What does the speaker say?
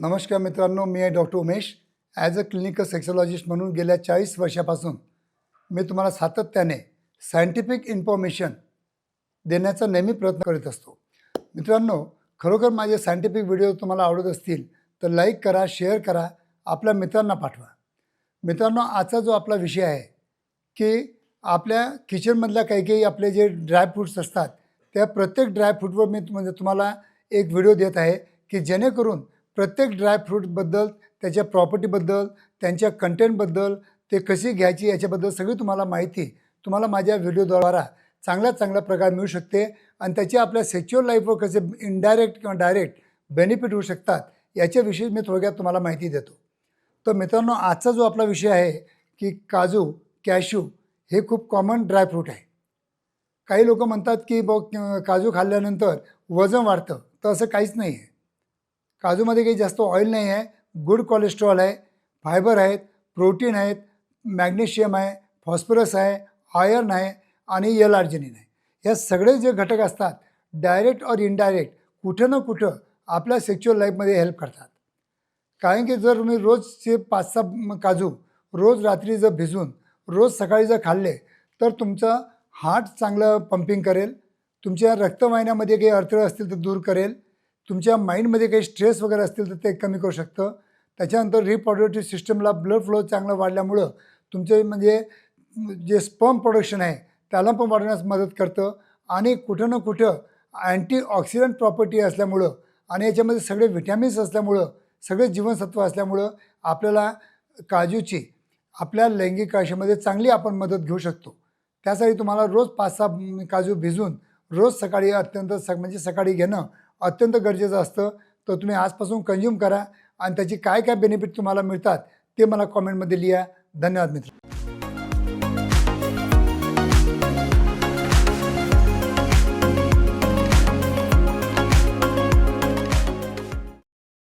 नमस्कार मित्रांनो मी आहे doctor Umesh. As a clinical sexologist म्हणून गेल्या चाळीस वर्षापासून मी तुम्हाला सातत्याने सायंटिफिक इन्फॉर्मेशन देण्याचा नेहमी प्रयत्न करीत असतो. मित्रांनो खरोखर माझे सायंटिफिक व्हिडिओ तुम्हाला आवडत असतील तर लाईक करा शेअर करा आपल्या मित्रांना पाठवा. मित्रांनो आजचा जो आपला विषय आहे की आपल्या किचनमधल्या काही काही आपले जे ड्रायफ्रूट्स असतात त्या प्रत्येक ड्रायफ्रूटवर मी म्हणजे तुम्हाला एक व्हिडिओ देत आहे की जेणेकरून प्रत्येक ड्रायफ्रूटबद्दल त्याच्या प्रॉपर्टीबद्दल त्यांच्या कंटेंटबद्दल ते कशी घ्यायची याच्याबद्दल सगळी तुम्हाला माहिती तुम्हाला माझ्या व्हिडिओद्वारा चांगल्यात चांगल्या प्रकार मिळू शकते आणि त्याचे आपल्या सेक्च्युअल लाईफवर कसे इनडायरेक्ट किंवा डायरेक्ट बेनिफिट होऊ शकतात याच्याविषयी मी थोडक्यात तुम्हाला माहिती देतो. तर मित्रांनो आजचा जो आपला विषय आहे की काजू कॅशू हे खूप कॉमन ड्रायफ्रूट आहे. काही लोक म्हणतात की ब काजू खाल्ल्यानंतर वजन वाढतं तर असं काहीच नाही आहे. काजूमध्ये काही जास्त ऑइल नाही आहे. गुड कोलेस्ट्रॉल आहे. फायबर आहेत. प्रोटीन आहेत. मॅग्नेशियम आहे. फॉस्फरस आहे. आयर्न आहे. आणि यल आर्जिनिन आहे. या सगळे जे घटक असतात डायरेक्ट और इनडायरेक्ट कुठं ना कुठं आपल्या सेक्च्युअल लाईफमध्ये हेल्प करतात. कारण की जर तुम्ही रोजचे पाच सहा काजू रोज रात्री जर भिजून रोज सकाळी जर खाल्ले तर तुमचं हार्ट चांगलं पंपिंग करेल. तुमच्या रक्तवाहिन्यामध्ये काही अडथळे असतील तर दूर करेल. तुमच्या माइंडमध्ये काही स्ट्रेस वगैरे असतील तर ते कमी करू शकतं. त्याच्यानंतर रिप्रॉडक्टिव्ह सिस्टमला ब्लड फ्लो चांगलं वाढल्यामुळं तुमचे म्हणजे जे स्पर्म प्रोडक्शन आहे त्याला पण वाढवण्यास मदत करतं. आणि कुठं ना कुठं अँटीऑक्सिडंट प्रॉपर्टी असल्यामुळं आणि याच्यामध्ये सगळे व्हिटॅमिन्स असल्यामुळं सगळे जीवनसत्व असल्यामुळं आपल्याला काजूची आपल्या लैंगिक आयुष्यामध्ये चांगली आपण मदत घेऊ शकतो. त्यासाठी तुम्हाला रोज पाच सहा काजू भिजून रोज सकाळी अत्यंत स म्हणजे सकाळी घेणं अत्यंत गरजेचं असतं. तर तुम्ही आजपासून कंझ्युम करा आणि त्याची काय काय बेनिफिट तुम्हाला मिळतात ते मला कॉमेंटमध्ये लिहा. धन्यवाद मित्र